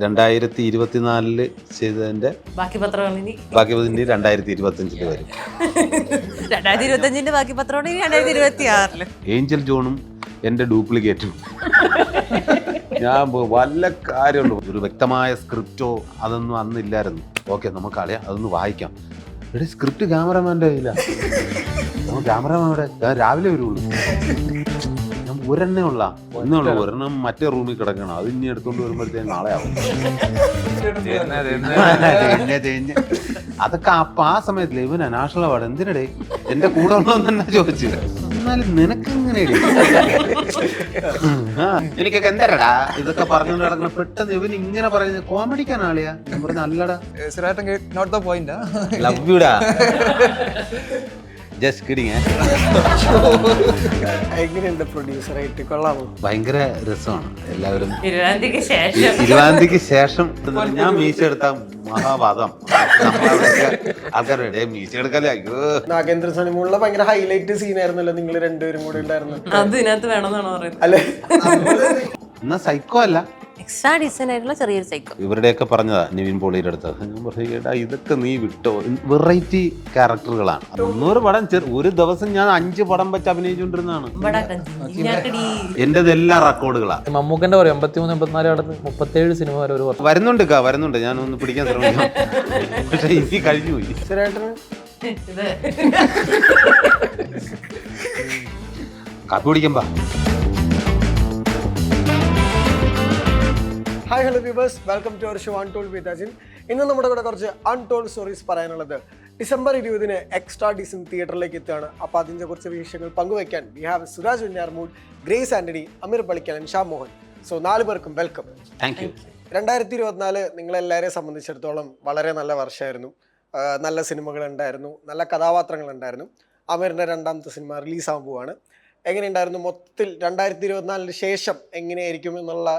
രണ്ടായിരത്തി ഇരുപത്തിനാലിൽ ചെയ്തതിന്റെ ബാക്കി പത്രങ്ങൾ ഇനി ബാക്കി ഇതിന്റെ രണ്ടായിരത്തി ഇരുപത്തി അഞ്ചിൽ വരും. രണ്ടായിരത്തി ഇരുപത്തി അഞ്ചിന്റെ ബാക്കി പത്രമാണ് ഇനി രണ്ടായിരത്തി ഇരുപത്തി ആറിൽ ഏഞ്ചൽ ജോണും എന്റെ ഡ്യൂപ്ലിക്കേറ്റും. ഞാൻ പോ- വല്ല കാര്യമുണ്ട്? ഒരു വ്യക്തമായ സ്ക്രിപ്റ്റോ അതൊന്നും അന്നില്ലായിരുന്നു. ഓക്കെ നമുക്ക് അറിയാം അതൊന്ന് വായിക്കാം. എടി സ്ക്രിപ്റ്റ് ക്യാമറമാന്റെ കയ്യിലാണ് ക്യാമറമാൻ ഇവിടെ ഞാൻ രാവിലെ വരുള്ളൂ. ഒരെണ്ണേ ഉള്ള ഒന്നേ ഉള്ളൂ ഒരെണ്ണം മറ്റേ റൂമിൽ കിടക്കണം. അത് ഇനി എടുത്തോണ്ട് വരുമ്പോഴത്തേക്ക് നാളെ ആവും. അതൊക്കെ അപ്പൊ ആ സമയത്തില്ല ഇവൻ നാഷണൽ അവാർഡ് എന്തിനടേ? എന്റെ കൂടെ ഉള്ളതെന്ന് തന്നെ ചോദിച്ചു. എന്നാലും നിനക്ക് ഇങ്ങനെ എനിക്കൊക്കെ എന്തരടാ? ഇതൊക്കെ പറഞ്ഞു നടക്കണം പെട്ടെന്ന് ഇവൻ ഇങ്ങനെ പറയുന്നത് കോമഡിക്കാൻ ആളിയാ. ഞാൻ പറഞ്ഞ അല്ലടാ. സ്ഥിരമായിട്ടും നോട്ട് ദ പോയിന്റ് ലവ് യുടാ ജസ്റ്റ് കിഡിങ് എങ്ങനെയുണ്ട് പ്രൊഡ്യൂസറായിട്ട് കൊള്ളാമോ? ഭയങ്കര രസമാണ്. എല്ലാവരും ഇരുപതാം തീയതിക്ക് ശേഷം ഇരുപതാന്തിക്ക് ശേഷം ഞാൻ മീശ എടുത്ത മഹാവാദം. ആൾക്കാരുടെ മീശ എടുക്കല്ലേ? അയ്യോ. നാഗേന്ദ്ര സിനിമയുള്ള ഭയങ്കര ഹൈലൈറ്റ് സീനായിരുന്നല്ലോ നിങ്ങൾ രണ്ടുപേരും കൂടെ ഉണ്ടായിരുന്നു അത് ഇതിനകത്ത് വേണമെന്നാണോ പറയുന്നത്? അല്ലെ? എന്നാ സൈക്കോ അല്ല. എക്സ്ട്രാ ഡിസൈൻ ആയിട്ടുള്ള ചെറിയൊരു സൈക്കോ ഇവരുടെയൊക്കെ പറഞ്ഞതാ നിവിൻ പോളിയുടെ അടുത്ത്. ഞാൻ പറഞ്ഞു "എടാ, ഇതൊക്കെ നീ വിട്ടോ. വെറൈറ്റി ക്യാരക്ടറുകളാണ്. മുന്നൂറ് പടം ഒരു ദിവസം ഞാൻ അഞ്ച് പടം വെച്ച് അഭിനയിച്ചുകൊണ്ടിരുന്നതാണ്. ഇവിടെ കഞ്ഞി എന്റെ എല്ലാ റെക്കോർഡുകളാണ് മമ്മൂക്കന്റെ പറയും എൺപത്തിമൂന്ന് എൺപത്തിനാല് കടന്ന് മുപ്പത്തേഴ് സിനിമ വരെ ഒരു വർഷം. വരുന്നുണ്ട് കാ വരുന്നുണ്ട്. ഞാൻ ഒന്ന് പിടിക്കാൻ ശ്രമിക്കാം. പക്ഷേ ഇനി കഴിഞ്ഞു പോയി. കാപ്പി പിടിക്കുമ്പോ hi hello viewers welcome to our show untold with Ajin ഇന്ന് നമ്മുടെ കൂടെ കുറച്ച് അൺടോൾഡ് സ്റ്റോറീസ് പറയാനുള്ളത്. ഡിസംബർ ഇരുപതിന് എക്സ്ട്രാ ഡിസം തിയേറ്ററിലേക്ക് എത്തുകയാണ്. അപ്പോൾ അതിന്റെ കുറച്ച് വിശേഷങ്ങൾ പങ്കുവയ്ക്കാൻ വി ഹാവ് സുരാജ് ഉന്നാർമൂഡ് ഗ്രേസ് ആന്റണി അമീർ പളിക്കലൻ ഷാ മോഹൻ സോ നാല് പേർക്കും വെൽക്കം താങ്ക് യു രണ്ടായിരത്തി ഇരുപത്തിനാല് നിങ്ങളെല്ലാവരെയും സംബന്ധിച്ചിടത്തോളം വളരെ നല്ല വർഷമായിരുന്നു. നല്ല സിനിമകൾ ഉണ്ടായിരുന്നു. നല്ല കഥാപാത്രങ്ങൾ ഉണ്ടായിരുന്നു. അമീറിന്റെ രണ്ടാമത്തെ സിനിമ റിലീസാകാൻ പോവാണ്. എങ്ങനെയുണ്ടായിരുന്നു? മൊത്തത്തിൽ രണ്ടായിരത്തി ഇരുപത്തിനാലിന് ശേഷം എങ്ങനെയായിരിക്കും എന്നുള്ള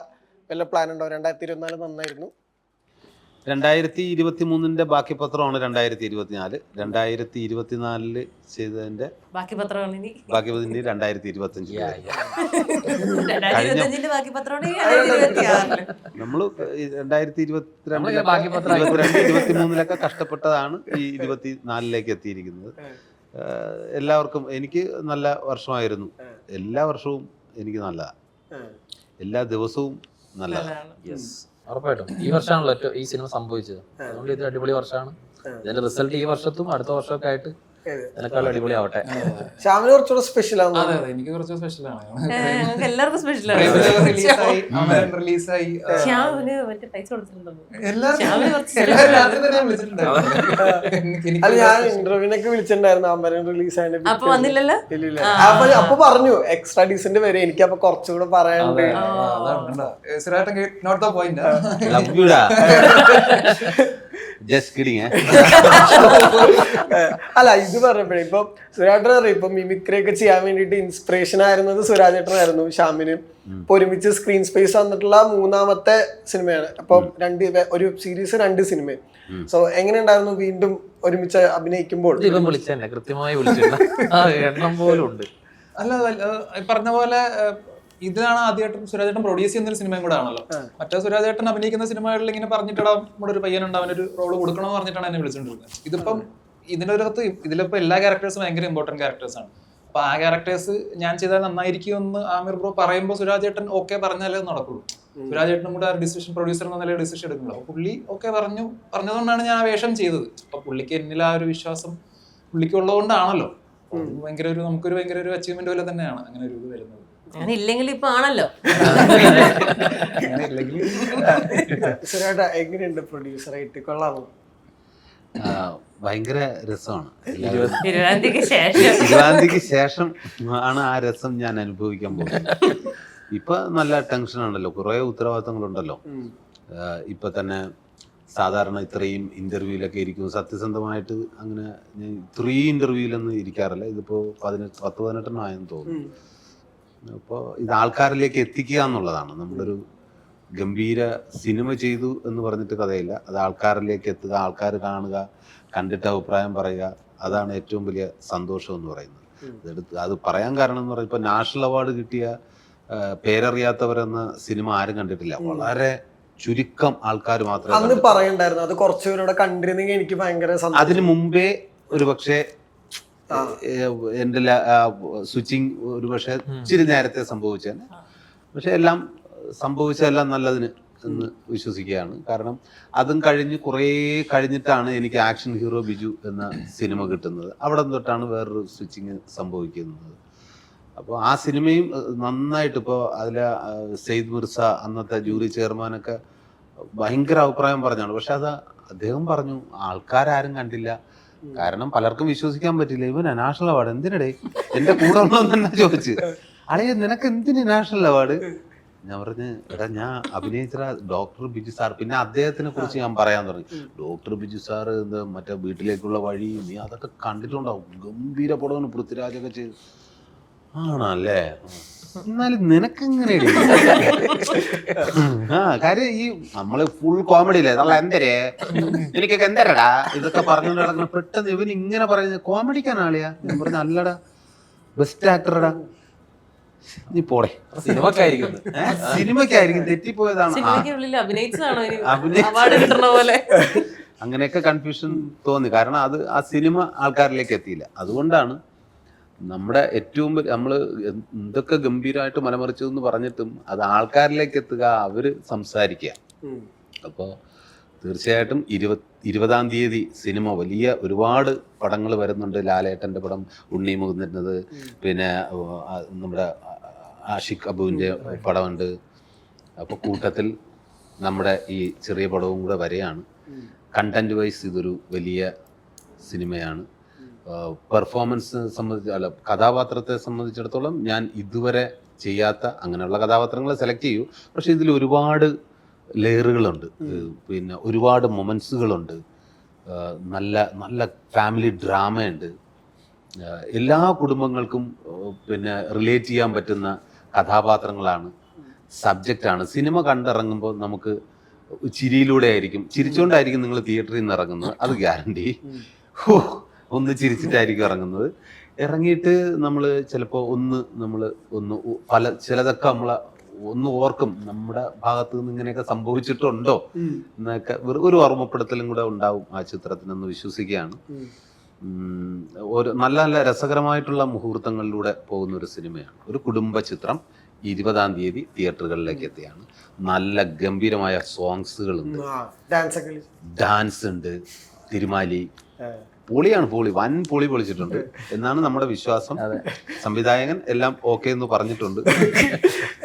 വല്ല പ്ലാൻ ഉണ്ടോ? രണ്ടായിരത്തി ഇരുപത്തിനാല് നന്നായിരുന്നു രണ്ടായിരത്തി ഇരുപത്തി മൂന്നിന്റെ ബാക്കി പത്രമാണ് രണ്ടായിരത്തി ഇരുപത്തിനാല് രണ്ടായിരത്തി ഇരുപത്തിനാലിൽ ചെയ്തതിന്റെ ബാക്കി പത്രം ഇനി ബാക്കി ഇതിന്റെ രണ്ടായിരത്തി ഇരുപത്തി നമ്മൾ രണ്ടായിരത്തി ഇരുപത്തിരണ്ട് ഇരുപത്തി മൂന്നിലൊക്കെ കഷ്ടപ്പെട്ടതാണ് ഈ ഇരുപത്തി നാലിലേക്ക് എത്തിയിരിക്കുന്നത് എല്ലാവർക്കും എനിക്ക് നല്ല വർഷമായിരുന്നു. എല്ലാ വർഷവും എനിക്ക് നല്ലതാണ് എല്ലാ ദിവസവും നല്ലതാണ്. യെസ് ഉറപ്പായിട്ടും. ഈ വർഷമാണല്ലോ ഈ സിനിമ സംഭവിച്ചത്. അതുകൊണ്ട് ഇത് അടിപൊളി വർഷമാണ്. ഇതിന്റെ റിസൾട്ട് ഈ വർഷത്തും അടുത്ത വർഷമൊക്കെ ആയിട്ട് അടിപൊളി ആവട്ടെ ശ്യാമിന് കുറച്ചുകൂടെ സ്പെഷ്യൽ അതെ അതെ എനിക്ക് കുറച്ച് സ്പെഷ്യലാണ് എല്ലാവർക്കും സ്പെഷ്യലാണ് റിലീസായി ശ്യാമിന് മറ്റേ പൈസ ഞാൻ എനിക്ക് എനിക്ക് അല്ല ഞാൻ ഇന്റർവ്യൂവിനൊക്കെ വിളിച്ചിട്ടുണ്ടായിരുന്നു. അമ്പലം റിലീസ് അപ്പൊ വന്നില്ലല്ലോ? അപ്പൊ അപ്പൊ പറഞ്ഞു എക്സ്ട്രാ ഡീസന്റ് വരെ എനിക്ക് അപ്പൊ കുറച്ചുകൂടെ പറയാനുണ്ട്. നോട്ട് ദ പോയിന്റ് ലവ് യുടാ ജസ്റ്റ് കിഡിങ് അല്ല ഇത് പറഞ്ഞപ്പോഴേ ഇപ്പൊ സുരാട്ടൻ പറയും ഇപ്പൊ മിമിക്രി ഒക്കെ ചെയ്യാൻ വേണ്ടിട്ട് ഇൻസ്പിറേഷൻ ആയിരുന്നത് സുരാജേട്ടനായിരുന്നു ഷാമിന് ഇപ്പൊ ഒരുമിച്ച് സ്ക്രീൻ സ്പേസ് വന്നിട്ടുള്ള മൂന്നാമത്തെ സിനിമയാണ്. അപ്പൊ രണ്ട് ഒരു സീരീസ് രണ്ട് സിനിമയും സോ എങ്ങനെ ഉണ്ടായിരുന്നു വീണ്ടും ഒരുമിച്ച് അഭിനയിക്കുമ്പോൾ? ഇത് ഇവൻ വിളിച്ചതന്നെ കൃത്യമായി വിളിച്ചിട്ടുണ്ട് ആ എണ്ണം പോലും ഉണ്ട്. അല്ല പറഞ്ഞ പോലെ ഇതിലാണ് ആദ്യമായിട്ടും സുരാജേട്ടൻ പ്രൊഡ്യൂസ് ചെയ്യുന്ന ഒരു സിനിമയും കൂടെ ആണല്ലോ മറ്റേ സുരാജേട്ടൻ അഭിനയിക്കുന്ന സിനിമകളിൽ ഇങ്ങനെ പറഞ്ഞിട്ടാ നമ്മുടെ ഒരു പയ്യനുണ്ട് അവനൊരു റോൾ കൊടുക്കണമെന്ന് പറഞ്ഞിട്ടാണ് എന്നെ വിളിച്ചിട്ടുള്ളത്. ഇതിപ്പം ഇതിന്റെ ഒരു ഇതിലിപ്പോ എല്ലാ ക്യാരക്ടേഴ്സും ഭയങ്കര ഇമ്പോർട്ടന്റ് ക്യാരക്ടേഴ്സ് ആണ്. അപ്പൊ ആ ക്യാരക്ടേഴ്സ് ഞാൻ ചെയ്താൽ നന്നായിരിക്കും എന്ന് ആമിർ ബ്രോ പറയുമ്പോൾ സുരാജേട്ടൻ ഓക്കെ പറഞ്ഞാലേ നടക്കുള്ളൂ. സുരാജേട്ടനും കൂടെ ആ ഡിസിഷൻ പ്രൊഡ്യൂസർ എന്ന നിലയിൽ ഡിസിഷൻ എടുക്കുള്ളൂ അപ്പൊ പുള്ളി ഓക്കെ പറഞ്ഞു പറഞ്ഞതുകൊണ്ടാണ് ഞാൻ ആ വേഷം ചെയ്തത്. അപ്പൊ പുള്ളിക്ക് എന്നിൽ ആ ഒരു വിശ്വാസം പുള്ളിക്ക് ഉള്ളതുകൊണ്ടാണല്ലോ അപ്പൊ അത് ഭയങ്കര ഒരു നമുക്കൊരു ഭയങ്കര ഒരു അച്ചീവ്മെന്റ് പോലെ തന്നെയാണ്. അങ്ങനെ ഒരു ഇത് വരുന്നത്. അങ്ങനെ ഇല്ലെങ്കിൽ ഇപ്പൊ ആണല്ലോ എങ്ങനെയുണ്ട് പ്രൊഡ്യൂസറായിട്ട് കൊള്ളാമോ? ഭയങ്കര രസമാണ്. ഇരുപതാം തീയതിക്ക് ശേഷം. ആണ് ആ രസം ഞാൻ അനുഭവിക്കാൻ പോകുന്നത്. ഇപ്പൊ നല്ല ടെൻഷൻ ആണല്ലോ. കുറെ ഉത്തരവാദിത്തങ്ങളുണ്ടല്ലോ. ഇപ്പൊ തന്നെ സാധാരണ ഇത്രയും ഇന്റർവ്യൂലൊക്കെ ഇരിക്കും. സത്യസന്ധമായിട്ട് അങ്ങനെ ഞാൻ ഇത്രയും ഇന്റർവ്യൂലൊന്നും ഇരിക്കാറില്ല. ഇതിപ്പോ പതിനെട്ട് പത്ത് പതിനെട്ടെണ്ണം ആയെന്ന് തോന്നുന്നു. അപ്പോൾ ഇത് ആൾക്കാരിലേക്ക് എത്തിക്കുക എന്നുള്ളതാണ്. ഒരു ഗംഭീര സിനിമ ചെയ്തു എന്ന് പറഞ്ഞിട്ട് കഥയില്ല. അത് ആൾക്കാരിലേക്ക് എത്തുക ആൾക്കാർ കാണുക കണ്ടിട്ട് അഭിപ്രായം പറയുക അതാണ് ഏറ്റവും വലിയ സന്തോഷം എന്ന് പറയുന്നത്. അതെടുത്ത് അത് പറയാൻ കാരണം എന്ന് പറയുമ്പോൾ നാഷണൽ അവാർഡ് കിട്ടിയ പേരറിയാത്തവരെന്ന സിനിമ ആരും കണ്ടിട്ടില്ല. വളരെ ചുരുക്കം ആൾക്കാർ മാത്രമേ അന്ന് പറയണ്ടായിരുന്നു. അത് കുറച്ചുപേരോടെ കണ്ടിരുന്നെങ്കിൽ എനിക്ക് ഭയങ്കര അതിനു മുമ്പേ ഒരു പക്ഷേ എന്റെ സ്വിച്ചിങ് ഒരു പക്ഷേ ഇച്ചിരി നേരത്തെ സംഭവിച്ചേനെ. പക്ഷെ എല്ലാം സംഭവിച്ചതെല്ലാം നല്ലതിന് എന്ന് വിശ്വസിക്കുകയാണ്. കാരണം അതും കഴിഞ്ഞ് കുറേ കഴിഞ്ഞിട്ടാണ് എനിക്ക് ആക്ഷൻ ഹീറോ ബിജു എന്ന സിനിമ കിട്ടുന്നത്. അവിടെ തൊട്ടാണ് വേറൊരു സ്വിച്ചിങ് സംഭവിക്കുന്നത്. അപ്പോൾ ആ സിനിമയും നന്നായിട്ട് ഇപ്പോൾ അതിലെ സെയ്ദ് മിർസ അന്നത്തെ ജൂറി ചെയർമാനൊക്കെ ഭയങ്കര അഭിപ്രായം പറഞ്ഞാണ്. പക്ഷെ അത് അദ്ദേഹം പറഞ്ഞു ആൾക്കാരും കണ്ടില്ല. കാരണം പലർക്കും വിശ്വസിക്കാൻ പറ്റില്ല. ഇവൻ നാഷണൽ അവാർഡ് എന്തിനടേ? എന്റെ കൂടെ ഉള്ളവൻ തന്നെ ചോദിച്ചു. അളയ നിനക്ക് എന്തിന് നാഷണൽ അവാർഡ് ഞാൻ പറഞ്ഞ് എടാ ഞാൻ അഭിനയിച്ച ഡോക്ടർ ബിജു സാർ. പിന്നെ അദ്ദേഹത്തിനെ കുറിച്ച് ഞാൻ പറയാൻ തുടങ്ങി. ഡോക്ടർ ബിജു സാർ എന്താ മറ്റേ വീട്ടിലേക്കുള്ള വഴി നീ അതൊക്കെ കണ്ടിട്ടുണ്ടാവും. ഗംഭീര പടമാണ് പൃഥ്വിരാജൊക്കെ ചെയ്ത്. ആണല്ലേ? എന്നാലും നിനക്കെങ്ങനെ ആ കാര്യം ഈ നമ്മൾ ഫുൾ കോമഡി അല്ലേ നമ്മളെ എന്തരേ? എനിക്കൊക്കെ എന്തരടാ? ഇതൊക്കെ പറഞ്ഞു നടക്കുന്ന പെട്ടെന്ന് ഇവൻ ഇങ്ങനെ പറയുന്നത് കോമഡിക്കാനാളിയാ ഞാൻ പറഞ്ഞ അല്ലടാ ബെസ്റ്റ് ആക്ടറടാ നീ പോടെ. സിനിമക്കായിരിക്കും സിനിമക്കായിരിക്കും. തെറ്റിപ്പോയതാണ്. അങ്ങനെയൊക്കെ കൺഫ്യൂഷൻ തോന്നി. കാരണം അത് ആ സിനിമ ആൾക്കാരിലേക്ക് എത്തിയില്ല. അതുകൊണ്ടാണ് നമ്മുടെ ഏറ്റവും നമ്മൾ എന്തൊക്കെ ഗംഭീരമായിട്ട് മലമറിച്ചതെന്ന് പറഞ്ഞിട്ടും അത് ആൾക്കാരിലേക്ക് എത്തുക അവർ സംസാരിക്കുക. അപ്പോൾ തീർച്ചയായിട്ടും ഇരുപത് ഇരുപതാം തീയതി സിനിമ വലിയ ഒരുപാട് പടങ്ങൾ വരുന്നുണ്ട്. ലാലേട്ടന്റെ പടം ഉണ്ണി മുകുന്നിരുന്നത് പിന്നെ നമ്മുടെ ആഷിഖ് അബുവിന്റെ പടമുണ്ട്. അപ്പോൾ കൂട്ടത്തിൽ നമ്മുടെ ഈ ചെറിയ പടവും കൂടെ വരെയാണ്. കണ്ടന്റ് വൈസ് ഇതൊരു വലിയ സിനിമയാണ്. പെർഫോമൻസ് സംബന്ധിച്ച് അല്ല കഥാപാത്രത്തെ സംബന്ധിച്ചിടത്തോളം ഞാൻ ഇതുവരെ ചെയ്യാത്ത അങ്ങനെയുള്ള കഥാപാത്രങ്ങളെ സെലക്ട് ചെയ്യൂ. പക്ഷേ ഇതിൽ ഒരുപാട് ലെയറുകളുണ്ട്. പിന്നെ ഒരുപാട് മൊമെൻസുകളുണ്ട് നല്ല നല്ല ഫാമിലി ഡ്രാമയുണ്ട് എല്ലാ കുടുംബങ്ങൾക്കും പിന്നെ റിലേറ്റ് ചെയ്യാൻ പറ്റുന്ന കഥാപാത്രങ്ങളാണ് സബ്ജക്റ്റാണ് സിനിമ കണ്ടിറങ്ങുമ്പോൾ നമുക്ക് ചിരിയിലൂടെ ആയിരിക്കും. ചിരിച്ചുകൊണ്ടായിരിക്കും നിങ്ങൾ തിയേറ്ററിൽ നിന്ന് ഇറങ്ങുന്നത്. അത് ഗ്യാരണ്ടി ഒന്ന് ചിരിച്ചിട്ടായിരിക്കും ഇറങ്ങുന്നത്. ഇറങ്ങിയിട്ട് നമ്മൾ ചിലപ്പോൾ ഒന്ന് നമ്മൾ ഒന്ന് പല ചിലതൊക്കെ നമ്മൾ ഒന്ന് ഓർക്കും നമ്മുടെ ഭാഗത്ത് നിന്ന് ഇങ്ങനെയൊക്കെ സംഭവിച്ചിട്ടുണ്ടോ. എന്നൊക്കെ ഒരു ഓർമ്മപ്പെടുത്തലും കൂടെ ഉണ്ടാവും ആ ചിത്രത്തിനെന്ന് വിശ്വസിക്കുകയാണ്. ഒരു നല്ല നല്ല രസകരമായിട്ടുള്ള മുഹൂർത്തങ്ങളിലൂടെ പോകുന്ന ഒരു സിനിമയാണ്. ഒരു കുടുംബ ചിത്രം ഇരുപതാം തീയതി തിയേറ്ററുകളിലേക്ക് എത്തിയാണ്. നല്ല ഗംഭീരമായ സോങ്സുകളുണ്ട്. ഡാൻസ് ഉണ്ട് തിരുമാലി. പൊളിയാണ് പൊളി. വൻ പൊളി പൊളിച്ചിട്ടുണ്ട്. എന്നാണ് നമ്മുടെ വിശ്വാസം. സംവിധായകൻ എല്ലാം ഓക്കെ എന്ന് പറഞ്ഞിട്ടുണ്ട്.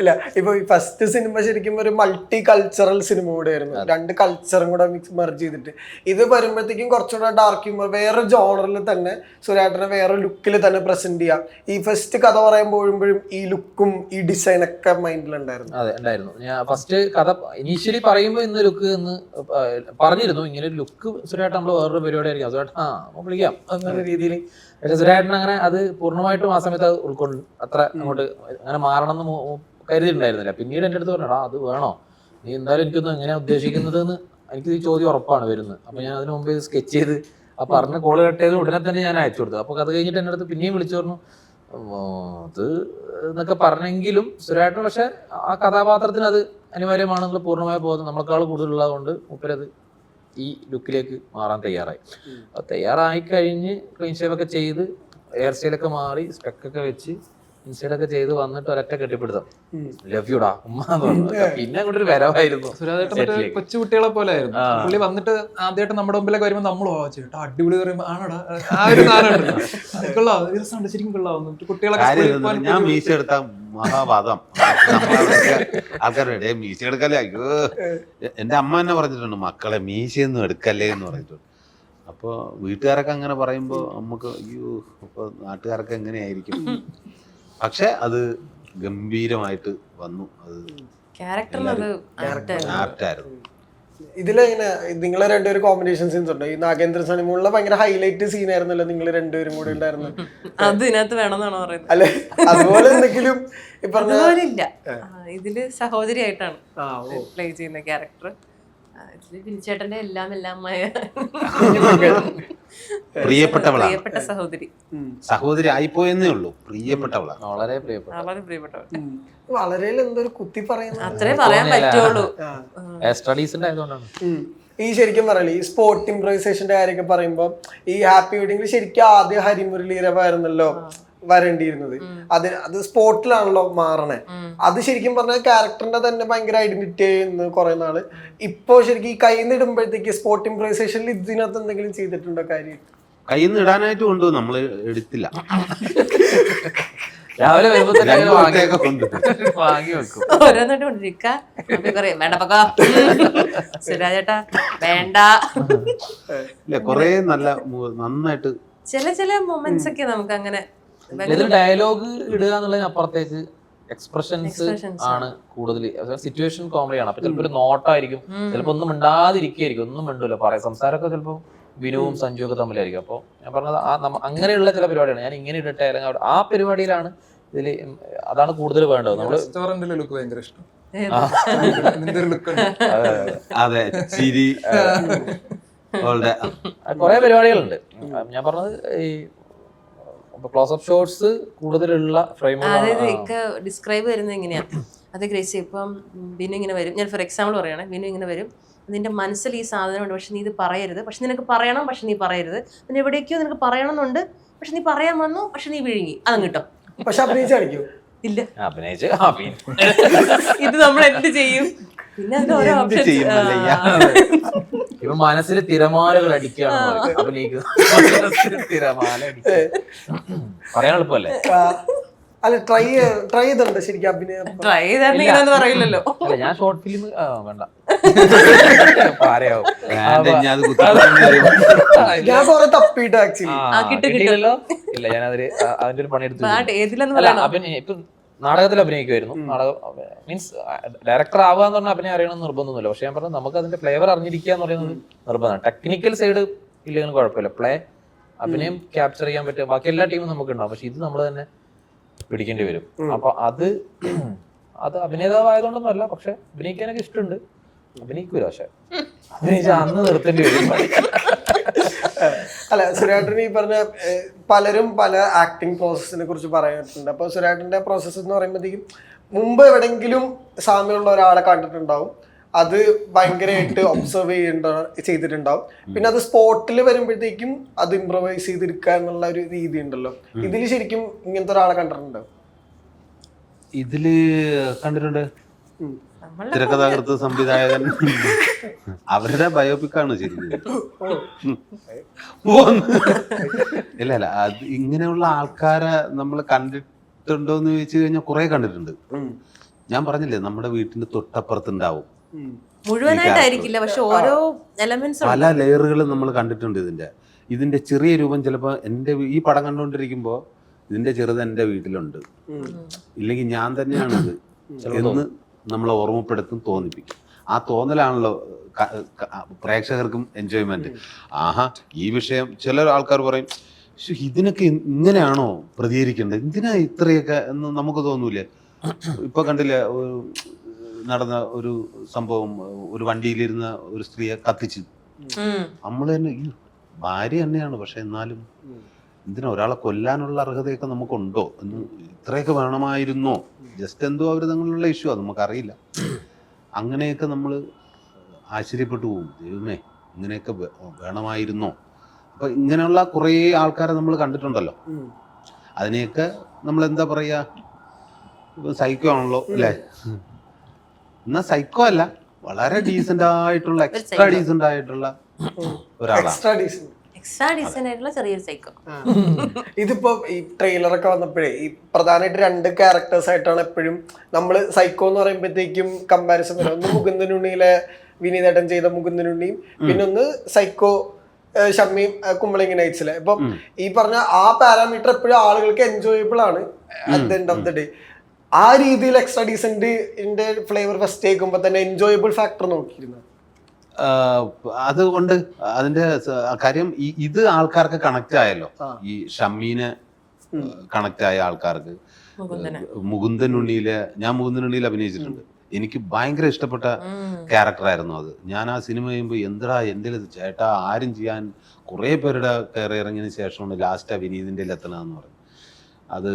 അല്ല ഇപ്പൊ ഈ ഫസ്റ്റ് സിനിമ ശരിക്കും ഒരു മൾട്ടി കൾച്ചറൽ സിനിമ കൂടെ ആയിരുന്നു. രണ്ട് കൾച്ചറും കൂടെ മിക്സ് മെർജ് ചെയ്തിട്ട്. ഇത് വരുമ്പോഴത്തേക്കും കുറച്ചുകൂടെ ഡാർക്ക് ഹ്യൂമർ വേറെ ജോണറിൽ തന്നെ സുരാട്ടനെ വേറെ ലുക്കിൽ തന്നെ പ്രസന്റ് ചെയ്യാം. ഈ ഫസ്റ്റ് കഥ പറയുമ്പോഴുമ്പോഴും ഈ ലുക്കും ഈ ഡിസൈൻ ഡിസൈനൊക്കെ മൈൻഡിലുണ്ടായിരുന്നു അതെ ഉണ്ടായിരുന്നു. ഞാൻ ഫസ്റ്റ് കഥ ഇനീഷ്യലി പറയുമ്പോൾ ഇന്ന് ലുക്ക് എന്ന് പറഞ്ഞിരുന്നു. ഇങ്ങനെ ഒരു ലുക്ക് സുരേട്ടൻ നമ്മൾ വേറൊരു പരിപാടി ആയിരിക്കും. സുരേട്ടൻ ആ നമുക്ക് വിളിക്കാം എന്നുള്ള രീതിയിൽ. പക്ഷെ സുരേട്ടൻ അങ്ങനെ അത് പൂർണമായിട്ടും ആ സമയത്ത് അത് ഉൾക്കൊണ്ട് അത്ര അങ്ങോട്ട് അങ്ങനെ മാറണം എന്ന് കരുതിയിട്ടുണ്ടായിരുന്നില്ല. പിന്നീട് എന്റെ അടുത്ത് പറഞ്ഞാ അത് വേണോ? നീ എന്തായാലും എനിക്കൊന്നും എങ്ങനെ ഉദ്ദേശിക്കുന്നത് എന്ന് എനിക്ക് ഈ ചോദ്യം ഉറപ്പാണ് വരുന്നത്. അപ്പൊ ഞാൻ അതിന് മുമ്പ് സ്കെച്ച് ചെയ്ത് ആ പറഞ്ഞ കോൾ കട്ട് ചെയ്ത് ഉടനെ തന്നെ ഞാൻ അയച്ചു കൊടുത്തു. അപ്പൊ അത് കഴിഞ്ഞിട്ട് എന്റെ അടുത്ത് പിന്നെയും വിളിച്ചു പറഞ്ഞു "ഓ, അത് എന്നൊക്കെ പറഞ്ഞെങ്കിലും സുരേട്ടൻ പക്ഷെ ആ കഥാപാത്രത്തിന് അത് അനിവാര്യമാണെന്നുള്ള പൂർണമായ ബോധം നമ്മളെക്കാൾ കൂടുതലുള്ളതുകൊണ്ട് മൂപ്പരത് ഈ ലുക്കിലേക്ക് മാറാൻ തയ്യാറായി. തയ്യാറായി കഴിഞ്ഞ് ക്ലീൻ ഷേവ് ഒക്കെ ചെയ്ത് ഹെയർ സ്റ്റൈലൊക്കെ മാറി സ്പെക്കൊക്കെ വെച്ച് ഇൻസ്റ്റൈലൊക്കെ ചെയ്ത് വന്നിട്ട് ഒരൊറ്റ കെട്ടിപ്പിടുത്തം. ലവ് യുടാ ഉമ്മ എന്ന്. പിന്നെ അങ്ങോട്ട് ഒരു വരവായിരുന്നു. സുരാജേട്ടൻ കൊച്ചു കുട്ടികളെ പോലെ ആയിരുന്നു. പുള്ളി വന്നിട്ട് ആദ്യമായിട്ട് നമ്മുടെ മുമ്പിലൊക്കെ വരുമ്പോൾ നമ്മൾ ചേട്ടാ അടിപൊളി പറയുമ്പോ ആണോടാ? ആ ഒരു സാധനം കൊള്ളാം രസമുണ്ട് ശരിക്കും കുട്ടികളൊക്കെ ഞാൻ മീശ എടുത്ത മഹാവാദം. ആൾക്കാരുടെ മീശ എടുക്കല്ലേ അയ്യോ. എന്റെ അമ്മ തന്നെ പറഞ്ഞിട്ടുണ്ട് മക്കളെ മീശയൊന്നും എടുക്കല്ലേ എന്ന് പറഞ്ഞിട്ടുണ്ട്. അപ്പോൾ വീട്ടുകാരൊക്കെ അങ്ങനെ പറയുമ്പോൾ നമുക്ക് അയ്യോ അപ്പൊ നാട്ടുകാരൊക്കെ എങ്ങനെയായിരിക്കും? പക്ഷെ അത് ഗംഭീരമായിട്ട് വന്നു. അത് ആപ്റ്റായിരുന്നു. ഇതിലെങ്ങനെ നിങ്ങളെ രണ്ടുപേരും കോമ്പിനേഷൻ സീൻസ് ഉണ്ട്? ഈ നാഗേന്ദ്ര സണിമുള്ള ഭയങ്കര ഹൈലൈറ്റ് സീൻ ആയിരുന്നല്ലോ നിങ്ങൾ രണ്ടുപേരും കൂടെ ഉണ്ടായിരുന്നു? അത് ഇതിനകത്ത് വേണമെന്നാണോ പറയുന്നത്? അല്ലെ? അതുപോലെ എന്തെങ്കിലും ഇല്ല ഇതിൽ സഹോദരിയായിട്ടാണ് ആ, ഓ. പ്ലേ ചെയ്യുന്ന ക്യാരക്ടർ ബിനിച്ചേട്ടന്റെ എല്ലാം എല്ലാമായ പ്രിയപ്പെട്ടവളാണ്. പ്രിയപ്പെട്ട സഹോദരി. സഹോദരി ആയിപ്പോയെന്നേ ഉള്ളൂ. പ്രിയപ്പെട്ടവളാണ് വളരെ പ്രിയപ്പെട്ട വളരെ പ്രിയപ്പെട്ടവൾ. വളരെ കുത്തി പറയുന്ന അത്രേ പറയാൻ പറ്റുള്ളൂ. സ്റ്റഡീസിന്റെ ആയതുകൊണ്ടാണ് ഈ ശരിക്കും പറയല്ലേ ഈ സ്പോർട്ട് ഇംപ്രൈസേഷന്റെ കാര്യമൊക്കെ പറയുമ്പോൾ ഈ ഹാപ്പി വെഡിങ്ങിൽ ശരിക്കും ആദ്യം ഹരിമുരളീരവായിരുന്നല്ലോ വരേണ്ടിയിരുന്നത്. അത് അത് സ്പോട്ടിലാണല്ലോ മാറണേ. അത് ശരിക്കും പറഞ്ഞാൽ ക്യാരക്ടറിന്റെ തന്നെ ഭയങ്കര ഐഡന്റിറ്റി ആയിരുന്നു കുറെ നാൾ. ഇപ്പോ ശരിക്കും ഈ കൈ നിടുമ്പോഴത്തേക്ക് സ്പോർട്ട് ഇംപ്രൈസേഷനിൽ ഇതിനകത്ത് എന്തെങ്കിലും ചെയ്തിട്ടുണ്ടോ കാര്യം? കയ്യിൽ നിന്ന് ഇടാനായിട്ട് കൊണ്ടു നമ്മൾ എടുത്തില്ല. രാവിലെ വാങ്ങി കൊണ്ട് വെക്കും. വേണ്ട പക്കാ. സുരാജേട്ടാ വേണ്ട. ഇല്ല കൊറേ നല്ല നന്നായിട്ട് ചില ചില മൊമെന്റ്സ് ഒക്കെ നമുക്ക് അങ്ങനെ ഇത് ഡയലോഗ് ഇടുക എന്നുള്ളതിന് അപ്പുറത്തേക്ക് എക്സ്പ്രഷൻസ് ആണ് കൂടുതൽ. സിറ്റുവേഷൻ കോമഡി ആണ്. അപ്പൊ ചിലപ്പോ ഒരു നോട്ടായിരിക്കും. ചിലപ്പോ ഒന്നും മിണ്ടാതിരിക്കുകയായിരിക്കും ഒന്നും മിണ്ടൂല. പറയാം. സംസാരമൊക്കെ ചിലപ്പോ വിനുവും സഞ്ജു ഒക്കെ തമ്മിലായിരിക്കും. അപ്പോൾ ഞാൻ പറഞ്ഞത് ആ അങ്ങനെയുള്ള ചില പരിപാടിയാണ് ഞാൻ ഇങ്ങനെ ഇടട്ടെ അല്ലെങ്കിൽ അവിടെ- ആ പരിപാടിയിലാണ് ഇതിൽ അതാണ് കൂടുതൽ വേണ്ടത്. നമ്മൾ റെസ്റ്റോറന്റിലെ ലുക്ക് ഭയങ്കര ഇഷ്ടം. ആ, നിന്റെ ലുക്ക് അതെ, ചിരി കുറെ പരിപാടികളുണ്ട്. ഞാൻ പറഞ്ഞത് ഈ ക്ലോസ് അപ്പ് ഷോട്ട്സ് കൂടുതലുള്ള അതായത് ഡിസ്ക്രൈബ് വരുന്നത് എങ്ങനെയാ? അത് ഗ്രേസ് ഇപ്പം ബിനു ഇങ്ങനെ വരും. ഞാൻ ഫോർ എക്സാമ്പിൾ പറയുകയാണ് ബിനു ഇങ്ങനെ വരും. നിന്റെ മനസ്സിൽ ഈ സാധനമുണ്ട് പക്ഷെ നീ ഇത് പറയരുത്. പക്ഷെ നിനക്ക് പറയണം പക്ഷെ നീ പറയരുത്. പിന്നെ എവിടേക്കോ നിനക്ക് പറയണമെന്നുണ്ട് പക്ഷെ നീ പറയാൻ വന്നു പക്ഷെ നീ വിഴുങ്ങി. അതങ്ങ് കിട്ടും. പക്ഷെ അഭിനയിച്ച് കാണിക്കൂ. ഇല്ല. അഭിനയിച്ച് ഇത് നമ്മൾ എന്ത് ചെയ്യും പിന്നെ അതിന് ഓരോ? ഓപ്ഷൻസ് ഇപ്പൊ മനസ്സിൽ തിരമാലകൾ അടിക്കുകയാണ് അഭിനയിക്കുന്നത് തിരമാല പറയാൻ എളുപ്പമല്ലേ? അല്ല ട്രൈ ട്രൈ ചെയ്തിട്ടുണ്ട് ശരിക്കും അഭിനയം. ട്രൈ പറയില്ലല്ലോ. അല്ല ഞാൻ ഷോർട്ട് ഫിലിം വേണ്ട. ഞാൻ കുറെ ആക്ച്വലി. ഇല്ല അതിന്റെ ഒരു പണി എടുത്തു പാട്ട് ഏതിലെന്ന് നാടകത്തിൽ അഭിനയിക്കുമായിരുന്നു നാടകം മീൻസ് ഡയറക്ടർ ആവുക എന്ന് പറഞ്ഞാൽ അഭിനയം അറിയണം എന്ന് നിർബന്ധമൊന്നുമില്ല. പക്ഷെ ഞാൻ പറഞ്ഞു നമുക്ക് അതിന്റെ ഫ്ലേവർ അറിഞ്ഞിരിക്കുക എന്ന് പറയുന്നത് നിർബന്ധമാണ്. ടെക്നിക്കൽ സൈഡ് ഇല്ലെങ്കിലും കുഴപ്പമില്ല. പ്ലേ അഭിനയം ക്യാപ്ചർ ചെയ്യാൻ പറ്റും. ബാക്കി എല്ലാ ടീമും നമുക്ക് ഉണ്ടാവും പക്ഷെ ഇത് നമ്മൾ തന്നെ പിടിക്കേണ്ടി വരും. അപ്പൊ അത് അത് അഭിനേതാവായതുകൊണ്ടൊന്നും അല്ല പക്ഷെ അഭിനയിക്കാനൊക്കെ ഇഷ്ടമുണ്ട്. അഭിനയിക്കൂല പക്ഷെ. അഭിനയിച്ച അന്ന് നിർത്തേണ്ടി വരും. അല്ല സുരേട്ടൻ ഈ പറഞ്ഞ പലരും പല ആക്ടിങ് പ്രോസസ്സിനെ കുറിച്ച് പറയാറുണ്ട് അപ്പൊ സുരേട്ടന്റെ പ്രോസസ്സ് എന്ന് പറയുമ്പോഴത്തേക്കും മുമ്പ് എവിടെങ്കിലും സാമ്യമുള്ള ഒരാളെ കണ്ടിട്ടുണ്ടാവും. അത് ഭയങ്കരമായിട്ട് ഒബ്സർവ് ചെയ്യേണ്ട ചെയ്തിട്ടുണ്ടാവും. പിന്നെ അത് സ്പോട്ടിൽ വരുമ്പോഴത്തേക്കും അത് ഇംപ്രവൈസ് ചെയ്തെടുക്കുക എന്നുള്ള ഒരു രീതി ഉണ്ടല്ലോ. ഇതിൽ ശരിക്കും ഇങ്ങനത്തെ ഒരാളെ കണ്ടിട്ടുണ്ടോ? ഇതിൽ കണ്ടിട്ടുണ്ട്. തിരക്കഥാകൃത്ത് സംവിധായകൻ അവരുടെ ബയോപിക്കാണ് ശരിക്കും. ഇല്ല അല്ല അത് ഇങ്ങനെയുള്ള ആൾക്കാരെ നമ്മൾ കണ്ടിട്ടുണ്ടോ എന്ന് ചോദിച്ചു കഴിഞ്ഞാൽ കുറെ കണ്ടിട്ടുണ്ട്. ഞാൻ പറഞ്ഞില്ലേ നമ്മുടെ വീട്ടിന്റെ തൊട്ടപ്പുറത്തുണ്ടാവും. മുഴുവനായിട്ടായിരിക്കില്ല പക്ഷെ ഓരോ എലമെന്റ്സ് പല ലെയറുകളും നമ്മൾ കണ്ടിട്ടുണ്ട് ഇതിന്റെ. ഇതിന്റെ ചെറിയ രൂപം ചിലപ്പോൾ എന്റെ ഈ പടം കണ്ടുകൊണ്ടിരിക്കുമ്പോൾ ഇതിന്റെ ചെറുത് എന്റെ വീട്ടിലുണ്ട്. ഇല്ലെങ്കിൽ ഞാൻ തന്നെയാണിത്. ഇത് എന്ന് നമ്മളെ ഓർമ്മപ്പെടുത്തും തോന്നിപ്പിക്കും. ആ തോന്നലാണല്ലോ പ്രേക്ഷകർക്കും എൻജോയ്മെന്റ് ആഹാ ഈ വിഷയം ചില ആൾക്കാർ പറയും ഇതിനൊക്കെ ഇങ്ങനെയാണോ പ്രതികരിക്കേണ്ടത്? എന്തിനാ ഇത്രയൊക്കെ? എന്ന് നമുക്ക് തോന്നൂലേ ഇപ്പൊ കണ്ടില്ലേ ഒരു നടന്ന ഒരു സംഭവം ഒരു വണ്ടിയിലിരുന്ന ഒരു സ്ത്രീയെ കത്തിച്ചു. നമ്മൾ തന്നെ ഭാര്യ തന്നെയാണ് പക്ഷെ എന്നാലും എന്തിനാ ഒരാളെ കൊല്ലാനുള്ള അർഹതയൊക്കെ നമുക്കുണ്ടോ എന്ന് ഇത്രയൊക്കെ വേണമായിരുന്നോ? ജസ്റ്റ് എന്തോ അവർ തങ്ങളുള്ള ഇഷ്യൂ അത് നമുക്കറിയില്ല. അങ്ങനെയൊക്കെ നമ്മൾ ആശ്ചര്യപ്പെട്ടു പോകും. ദൈവമേ ഇങ്ങനെയൊക്കെ വേണമായിരുന്നോ? അപ്പൊ ഇങ്ങനെയുള്ള കുറേ ആൾക്കാരെ നമ്മൾ കണ്ടിട്ടുണ്ടല്ലോ. അതിനെയൊക്കെ നമ്മൾ എന്താ പറയാ? സൈക്കോ ആണല്ലോ അല്ലേ? എന്നാ സൈക്കോ അല്ല വളരെ ഡീസെന്റ് ആയിട്ടുള്ള എക്സ്ട്രാ ഡീസെന്റ് ഡീസന്റ് ആയിട്ടുള്ള ഒരാളാണ്. എക്സ്ട്രാ ഡീസന്റ് ആയിട്ടുള്ള ചെറിയൊരു സൈക്കോ ഇതിപ്പോ ഈ ട്രെയിലറൊക്കെ വന്നപ്പോഴേ ഈ പ്രധാനമായിട്ട് രണ്ട് ക്യാരക്ടേഴ്സ് ആയിട്ടാണ് എപ്പോഴും നമ്മൾ സൈക്കോ എന്ന് പറയുമ്പോഴത്തേക്കും കമ്പാരിസൺ വരും. ഒന്ന് മുകുന്ദനുണ്ണിയിലെ വിനീതേട്ടൻ ചെയ്ത മുകുന്ദനുണ്ണിയും പിന്നെ ഒന്ന് സൈക്കോ ഷമ്മിയും കുമ്പളിങ് നൈറ്റ്സിലെ ഇപ്പം ഈ പറഞ്ഞ ആ പാരാമീറ്റർ എപ്പോഴും ആളുകൾക്ക് എൻജോയബിൾ ആണ് at the end of the day ആ രീതിയിൽ എക്സ്ട്രാ ഡീസെന്റ് ഫ്ലേവർ ഫസ്റ്റ് കേൾക്കുമ്പോൾ തന്നെ എൻജോയബിൾ ഫാക്ടർ നോക്കിയിരുന്നു അതുകൊണ്ട് അതിന്റെ കാര്യം ഈ ഇത് ആൾക്കാർക്ക് കണക്ട് ആയല്ലോ. ഈ ഷമ്മീനെ കണക്ട് ആയ ആൾക്കാർക്ക്. മുകുന്ദൻ ഉണ്ണിയിലെ ഞാൻ മുകുന്ദൻ ഉണ്ണിയിൽ അഭിനയിച്ചിട്ടുണ്ട് എനിക്ക് ഭയങ്കര ഇഷ്ടപ്പെട്ട ക്യാരക്ടറായിരുന്നു അത്. ഞാൻ ആ സിനിമ ചെയ്യുമ്പോൾ എന്താ എന്റെ ഇത് ചേട്ടാ ആരും ചെയ്യാൻ കുറേ പേരുടെ കയറി ഇറങ്ങിയതിന് ശേഷമാണ് ലാസ്റ്റ് ആ വിനീതിന്റെ എത്തണമെന്ന് പറഞ്ഞു അത്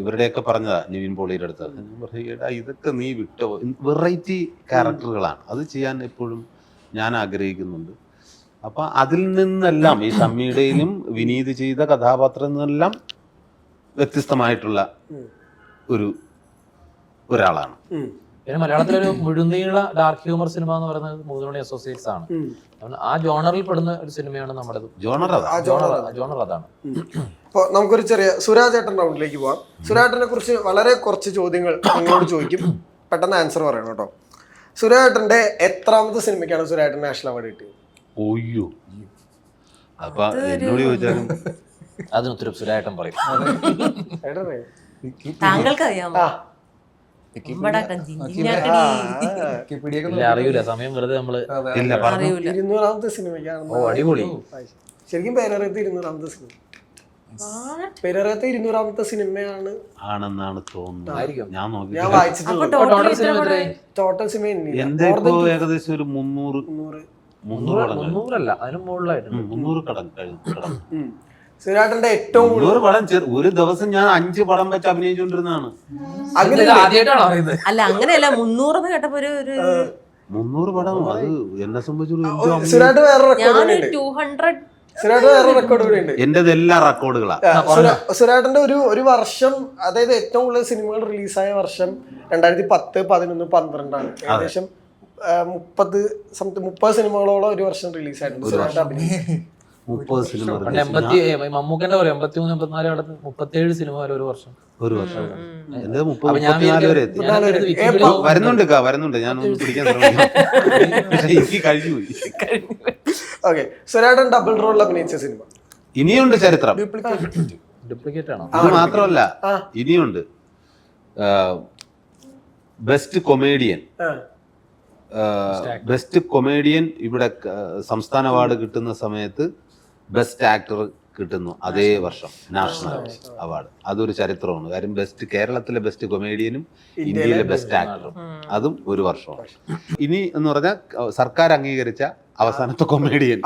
ഇവരുടെയൊക്കെ പറഞ്ഞതാ നിവിൻ പോളിയുടെ അടുത്ത്. ഞാൻ പറഞ്ഞു എടാ ഇതൊക്കെ നീ വിട്ടോ വെറൈറ്റി ക്യാരക്ടറുകളാണ്. അത് ചെയ്യാൻ എപ്പോഴും ഞാൻ ആഗ്രഹിക്കുന്നുണ്ട്. അപ്പൊ അതിൽ നിന്നെല്ലാം ഈ ഷമ്മിയുടെയിലും വിനീത് ചെയ്ത കഥാപാത്രത്തിൽ നിന്നെല്ലാം വ്യത്യസ്തമായിട്ടുള്ള ഒരു ഒരാളാണ്. പിന്നെ മലയാളത്തിലൊരു മുഴുനീള ഡാർക്ക് ഹ്യൂമർ സിനിമ എന്ന് പറയുന്നത് മൂന്നുമണി അസോസിയേറ്റ്സ് ആണ്. ആ ജോണറിൽ പെടുന്ന ഒരു സിനിമയാണ് നമ്മുടെ ജോണർ ആ ജോണർ അതാണ്. അപ്പോൾ നമുക്കൊരു ചെറിയ സുരാജേട്ടൻ റൗണ്ടിലേക്ക് പോവാം. സുരാജേട്ടനെ കുറിച്ച് വളരെ കുറച്ച് ചോദ്യങ്ങൾ നിങ്ങളോട് ചോദിക്കും. പെട്ടെന്ന് ആൻസർ പറയണം കേട്ടോ. സുരാജേട്ടന്റെ എത്രാമത്തെ സിനിമയ്ക്കാണ് സുരേട്ടൻ നാഷണൽ അവാർഡ് കിട്ടിയത്? ഒയ്യോ അപ്പൊ എന്നോട് ചോദിച്ചാലും അതിന് ഉത്തരം സുരേട്ടൻ പറയും. ഏട്ടനെ? താങ്കൾക്ക് അറിയാമോ ആ അമ്പടാക്കം ജിഞ്ചിഞ്ഞാക്കടി. ഇല്ല അറിയൂല. സമയം വെറുതെ നമ്മൾ ഇല്ല പറഞ്ഞു. അറിയൂല. ഇരുന്നൂറാമത്തെ സിനിമയ്ക്കാണ് ഓ അടിപൊളി. ശരിക്കും പേരറിയത്ത് ഇരുന്നൂറാമത്തെ സിനിമ. പേരറിയത്തെ ഇരുന്നൂറാമത്തെ സിനിമയാണ്. ആണെന്നാണ് തോന്നുന്നത്. ഞാൻ നോക്കി. അപ്പൊ ടോട്ടൽ സിനിമ. എന്റെ ഇപ്പോ ഏകദേശം ഒരു മുന്നൂറ് മുന്നൂറ്. മുന്നൂറ്. മുന്നൂറല്ല അതിന് മുന്നൂറ്. സുരാട്ടന്റെ ഏറ്റവും കൂടുതൽ മുന്നൂറ് പടം ചെറു- ഒരു ദിവസം ഞാൻ അഞ്ച് പടം വെച്ച് അഭിനയിച്ചുകൊണ്ടിരുന്നതാണ്. അല്ല അങ്ങനെയല്ല മുന്നൂറെന്ന് കേട്ടപ്പോ ഒരു ഒരു മുന്നൂറ് പടം. അത് എന്നെ സംബന്ധിച്ചൊരു എന്റേത് എല്ലാ റെക്കോർഡുകളാ സുരാട്ടന്റെ ഒരു ഒരു വർഷം അതായത് ഏറ്റവും കൂടുതൽ സിനിമകൾ റിലീസായ വർഷം രണ്ടായിരത്തി പത്ത് പതിനൊന്ന് പന്ത്രണ്ടാണ്. ഏകദേശം മുപ്പത് സംതിങ് മുപ്പത് സിനിമകളോളം ഒരു വർഷം റിലീസായിട്ടുണ്ട് സുരാട്ട് അഭിനയിച്ചു മുപ്പത് സിനിമ. എൺപത്തി മമ്മൂക്കന്റെ പറയും എൺപത്തി മൂന്ന് എൺപത്തിനാല് കടന്ന് മുപ്പത്തേഴ് സിനിമ വരെ ഒരു വർഷം. ഒരു വർഷം. എന്റെ മുപ്പത് മുപ്പത്തിനാല് വരെ എത്തി. വരുന്നുണ്ട് കാ വരുന്നുണ്ട്. ഞാൻ ഒന്ന് പിടിക്കാൻ എനിക്ക് കഴിഞ്ഞു പോയി. ഓക്കെ സുരാട്ടൻ ഡബിൾ റോളിൽ അഭിനയിച്ച സിനിമ. ഇനിയുണ്ട് ചരിത്രം. ഡ്യൂപ്ലിക്കേറ്റ്. ആണോ? അത് മാത്രമല്ല ഇനിയുണ്ട്. Best comedian. ബെസ്റ്റ് കൊമേഡിയൻ ഇവിടെ സംസ്ഥാന അവാർഡ് കിട്ടുന്ന സമയത്ത് ബെസ്റ്റ് ആക്ടർ കിട്ടുന്നു അതേ വർഷം. നാഷണൽ അവാർഡ് അതൊരു ചരിത്രമാണ്. കാര്യം ബെസ്റ്റ് കേരളത്തിലെ ബെസ്റ്റ് കൊമേഡിയനും ഇന്ത്യയിലെ ബെസ്റ്റ് ആക്ടറും അതും ഒരു വർഷമാണ്. ഇനി എന്ന് പറഞ്ഞാൽ സർക്കാർ അംഗീകരിച്ച അവസാനത്തെ കൊമേഡിയൻ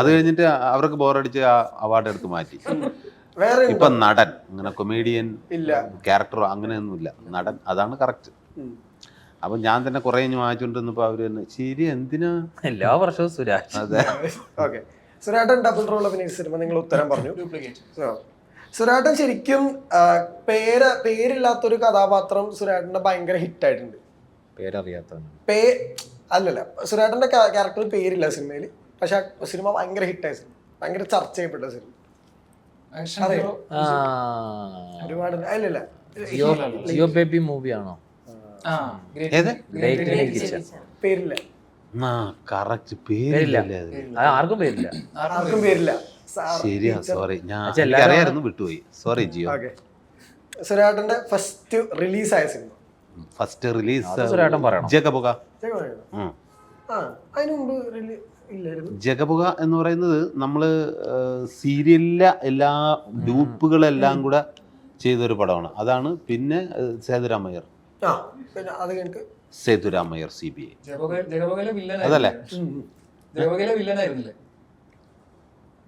അത് കഴിഞ്ഞിട്ട് അവർക്ക് ബോറടിച്ച് ആ അവാർഡ് എടുത്ത് മാറ്റി. ഇപ്പൊ നടൻ അങ്ങനെ കൊമേഡിയൻ ഇല്ല. ക്യാരക്ടറോ അങ്ങനെയൊന്നുമില്ല. നടൻ അതാണ് കറക്റ്റ്. അപ്പൊ ഞാൻ തന്നെ കുറെ കഴിഞ്ഞ് വാങ്ങിച്ചോണ്ടിരുന്നപ്പോ അവർ തന്നെ ശരി എന്തിനാ? എല്ലാ വർഷവും സുരാജ്. അതെ. ഓക്കെ സുരാട്ടൻ ഡബിൾ റോൾ അഭിനയിച്ച സിനിമ നിങ്ങൾ ഉത്തരം പറഞ്ഞു. സുരാട്ടൻ ശരിക്കും പേര് പേരില്ലാത്തൊരു കഥാപാത്രം സുരാട്ടന്റെ ഭയങ്കര ഹിറ്റായിട്ടുണ്ട് പേരറിയാത്തവന് പേ അല്ലല്ല സുരാട്ടന്റെ ക്യാരക്ടർ പേരില്ല സിനിമയിൽ പക്ഷെ ആ സിനിമ ഭയങ്കര ഹിറ്റായ സിനിമ. ഭയങ്കര ചർച്ച ചെയ്യപ്പെട്ട സിനിമ. ഒരുപാട് അല്ലല്ല. ജിയോ ബേബി മൂവി ആണോ ആ, great. ഏത്? Great Indian Kitchen. പേരില്ല. കറക്റ്റ് പേരില്ല. അത് ആർക്കും പേരില്ല. ആർക്കും പേരില്ല. ശരിയാ സോറി ഞാൻ അറിയായിരുന്നു വിട്ടുപോയി. സോറി ജിയോ. സുരാട്ടന്റെ ഫസ്റ്റ് ആയ സിനിമ. ഫസ്റ്റ് റിലീസ് സുരേട്ടൻ പറയണം. ജഗബുക ജഗബുക എന്ന് പറയുന്നത് നമ്മൾ സീരിയലിലെ എല്ലാ ലൂപ്പുകളെല്ലാം കൂടെ ചെയ്തൊരു പടമാണ്. അതാണ് പിന്നെ സേതുരാമയ്യർ. പിന്നെ അത് കഴിഞ്ഞിട്ട് സേതുരാമയ്യർ സി ബി ഐ. അതല്ലേ?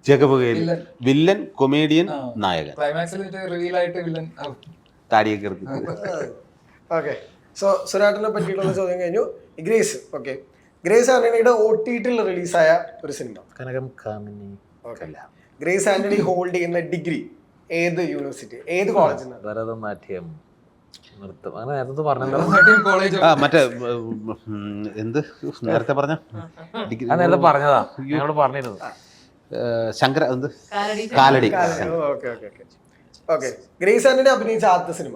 ജഗബുകയിൽ വില്ലൻ. കൊമേഡിയൻ നായകൻ. ക്ലൈമാക്സിൽ റിവീൽ ആയിട്ട് വില്ലൻ താടിയൊക്കെ ഓക്കെ. സോ സുരാട്ടിനെ പറ്റിയിട്ടുള്ള ചോദ്യം കഴിഞ്ഞു. ഗ്രേസ്. ഓക്കെ. ഗ്രേസ് ആന്റണിയുടെ ഒ ടി ടിയിൽ റിലീസായ ഒരു സിനിമ. കനകം കാമിനി ഗ്രേസ് ആന്റണി ഹോൾഡ് ചെയ്യുന്ന ഡിഗ്രി ഏത് യൂണിവേഴ്സിറ്റി ഏത് കോളേജിൽ നിന്ന് ഭരതനാട്യം. നൃത്തം അങ്ങനെ നേരത്തെ പറഞ്ഞല്ലോ. കോളേജ് ആ മറ്റേ എന്ത്? നേരത്തെ പറഞ്ഞ? നേരത്തെ പറഞ്ഞതാ. ഞങ്ങളോട് പറഞ്ഞിരുന്നത് ശങ്കര എന്ത്? Kalady. Kalady. Okay okay okay. Okay. Grace Antony അഭിനയിച്ച ആദ്യത്തെ സിനിമ?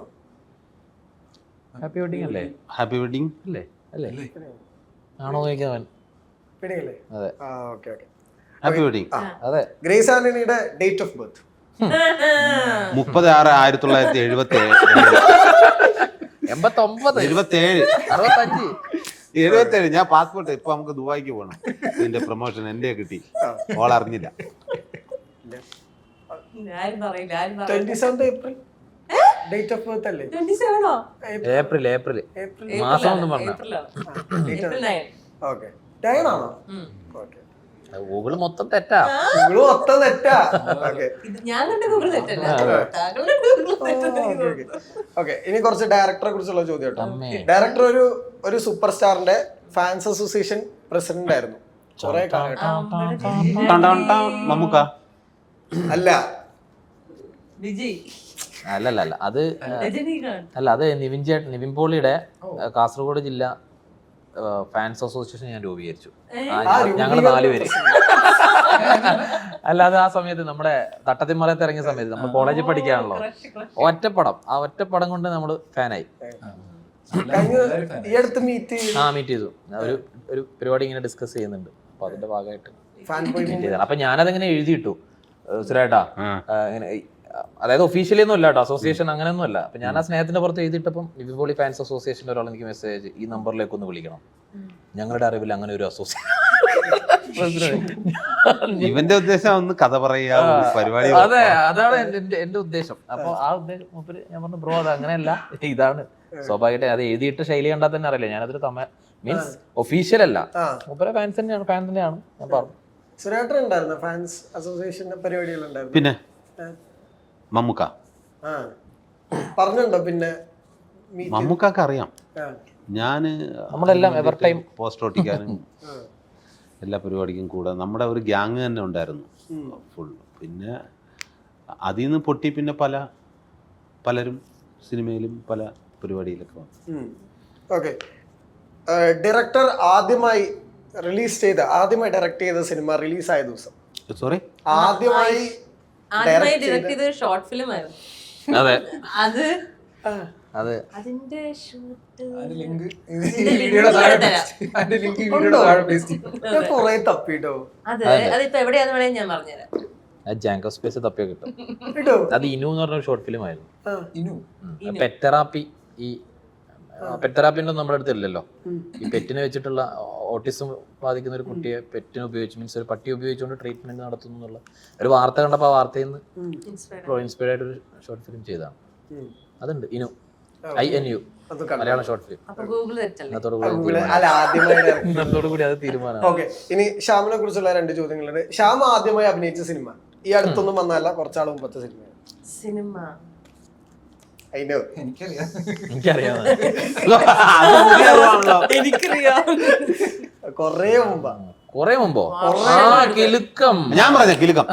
ഹാപ്പി വെഡിങ് അല്ലേ? ഹാപ്പി വെഡിങ് അല്ലേ? അല്ലേ? ആണോ ചോദിക്കാൻ അതെ. ആ ഓക്കെ ഓക്കെ. ഹാപ്പി വെഡിങ് അതെ. ഗ്രേസ് ആന്റണിയുടെ ഡേറ്റ് ഓഫ് ബർത്ത്? മുപ്പത് ആറ് ആയിരത്തി തൊള്ളായിരത്തി എഴുപത്തി ഏഴ് എൺപത്തൊമ്പത്. എഴുപത്തി ഏഴ് അറുപത്തഞ്ച്. എഴുപത്തി ഏഴ് ഞാൻ പാസ്പോർട്ട് ഇപ്പൊ നമുക്ക് ദുബായിക്ക് പോകണം ഇതിന്റെ പ്രൊമോഷൻ എന്റെ കിട്ടി. ഓൾ അറിഞ്ഞില്ല. Twenty April date of birth അല്ലേ? ട്വന്റി സെവനോ ഏപ്രിൽ ഏപ്രിൽ ഏപ്രിൽ മാസം ഒന്നും പറഞ്ഞു. ഓക്കെ ടൈം ആണോ? ഓക്കെ ഗൂഗിൾ മൊത്തം തെറ്റാ. ഗൂഗിൾ മൊത്തം തെറ്റാ. ഓക്കെ. ഞാൻ കണ്ട ഗൂഗിൾ തെറ്റല്ല. ഗൂഗിൾ ഓക്കെ ഇനി കുറച്ച് ഡയറക്ടറെ കുറിച്ചുള്ള ചോദ്യം കേട്ടോ. ഡയറക്ടർ ഒരു ഒരു സൂപ്പർ സ്റ്റാറിന്റെ ഫാൻസ് അസോസിയേഷൻ പ്രസിഡന്റ് ആയിരുന്നു. കുറെ മമ്മൂക്ക. അല്ല. വിജയ് അല്ല അല്ല അല്ല അത് അല്ല അത് നിവിൻ ചേട്ടൻ നിവിൻ പോളിയുടെ കാസർഗോഡ് ജില്ല ഫാൻസ് അസോസിയേഷൻ ഞാൻ രൂപീകരിച്ചു. ഞങ്ങൾ നാല് പേര്. അല്ലാതെ ആ സമയത്ത് നമ്മുടെ തട്ടത്തിമലത്ത് ഇറങ്ങിയ സമയത്ത് നമ്മൾ കോളേജിൽ പഠിക്കാണല്ലോ. ഒറ്റപ്പടം. ആ ഒറ്റപ്പടം കൊണ്ട് നമ്മൾ ഫാനായി ആ. മീറ്റ് ചെയ്തു. ഒരു ഒരു പരിപാടി ഇങ്ങനെ ഡിസ്കസ് ചെയ്യുന്നുണ്ട്. അപ്പൊ അതിന്റെ ഭാഗമായിട്ട് ഫാൻ പോയി മീറ്റ് ചെയ്താണ് അപ്പൊ ഞാനതിങ്ങനെ എഴുതിയിട്ടു. സുരേട്ടാ ഇങ്ങനെ അതായത് ഒഫീഷ്യലി ഒന്നും അല്ല കേട്ടോ അസോസിയേഷൻ അങ്ങനെയൊന്നും അല്ല. അപ്പൊ ഞാൻ ആ സ്നേഹത്തിന്റെ പുറത്ത് എഴുതിയിട്ടപ്പം വിവിബോളി ഫാൻസ് അസോസിയേഷന്റെ ഒരാൾ എനിക്ക് മെസ്സേജ് ഈ നമ്പറിലേക്ക് ഒന്ന് വിളിക്കണം. ഞങ്ങളുടെ അറിവിൽ അങ്ങനെ ഒരു അസോസിയേഷൻ ഇവന്റെ ഉദ്ദേശം ഒന്ന് കഥ പരിപാടി അതെ അതാണ് എന്റെ എന്റെ- ഉദ്ദേശം. അപ്പൊ ആ ഉദ്ദേശം മൂപ്പര് ഞാൻ പറഞ്ഞു ബ്രോ അത് അങ്ങനെയല്ല ഇതാണ്. സ്വാഭാവികമായിട്ട് അത് എഴുതിയിട്ട് ശൈലി കണ്ടാൽ തന്നെ അറിയില്ല. ഞാനതൊരു തമ മീൻസ് ഒഫീഷ്യൽ അല്ല. മൂപ്പരെ ഫാൻസ് തന്നെയാണ് ഫാൻ തന്നെയാണ്. ഞാൻ പറഞ്ഞു. ഫാൻസ് അസോസിയേഷന്റെ പരിപാടികൾ പിന്നെ? മമ്മൂക്ക. പറഞ്ഞുണ്ടോ പിന്നെ മമ്മുക്കാക്ക് മമ്മൂക്കാക്ക് അറിയാം. ഞാൻ ഞാൻ നമ്മളെല്ലാം എവർ ടൈം. പോസ്റ്റ് ഒട്ടിക്കാനും എല്ലാ പരിപാടിക്കും കൂടെ നമ്മുടെ ഒരു ഗ്യാങ് തന്നെ ഉണ്ടായിരുന്നു. ഫുൾ. പിന്നെ അതിൽ നിന്ന് പൊട്ടി പിന്നെ പല പലരും സിനിമയിലും പല പരിപാടിയിലൊക്കെ വന്നു. ഓക്കെ. ഡയറക്ടർ ആദ്യമായി റിലീസ് ചെയ്ത ആദ്യമായി ഡയറക്ട് ചെയ്ത സിനിമ റിലീസായ ദിവസം. സോറി ആദ്യമായി ആദ്യമായി ഡയറക്ട് ചെയ്ത ഷോർട്ട് ഫിലിം ആയിരുന്നു. അതെ. അത് അത്. അതിന്റെ ഷൂട്ട് അതിന്റെ ലിങ്ക് ഇതിന്റെ വീഡിയോയുടെ താഴെ തരാം. അതിന്റെ ലിങ്ക് വീഡിയോയുടെ താഴെ പേസ്റ്റ് ചെയ്യും. ഞാൻ കൊറേ തപ്പിട്ടോ. അതെ. അതിപ്പോ എവിടെയാന്ന് വേണേ ഞാൻ പറഞ്ഞുതരാം. ജാങ്കോ സ്പേസ് കിട്ടും. അത് ഇനു എന്ന് പറഞ്ഞ ഷോർട്ട് ഫിലിം ആയിരുന്നു. ആ, ഇനു? പെറ്റ് ഈ പെറ്റ് തെറാപ്പിന്റെ ഒന്നും നമ്മുടെ അടുത്ത് ഇല്ലല്ലോ. ഈ പെറ്റിനെ വെച്ചിട്ടുള്ള ഓട്ടിസം ബാധിക്കുന്ന ഒരു കുട്ടിയെ പെറ്റിനെ ഉപയോഗിച്ച് മീൻസ് ഒരു പട്ടി ഉപയോഗിച്ചുകൊണ്ട് ട്രീറ്റ്മെന്റ് നടത്തുന്നു എന്നുള്ള ഒരു വാർത്ത കണ്ടപ്പോൾ ആ വാർത്തയിൽ നിന്ന് ഇൻസ്പയർ ഇൻസ്പയർഡ് ആയിട്ട് ഒരു ഷോർട്ട് ഫിലിം ചെയ്തതാണ്. അതുണ്ട് ഇനു. I N U. Malayalam short film കൂടി അത് തീരുമാനം. ഓക്കെ ഇനി ശ്യാമിനെ കുറിച്ചുള്ള രണ്ട് ചോദ്യങ്ങളുണ്ട്. ശ്യാം ആദ്യമായി അഭിനയിച്ച സിനിമ. ഈ അടുത്തൊന്നും വന്നതല്ല കുറച്ചാൾ മുമ്പത്തെ സിനിമയാണ്. സിനിമ. അതിന്റെ എനിക്കറിയാം. എനിക്കറിയാം. കൊറേ മുമ്പാ. കൊറേ മുമ്പോ? ആ കിലുക്കം. ഞാൻ പറഞ്ഞ കിലുക്കം.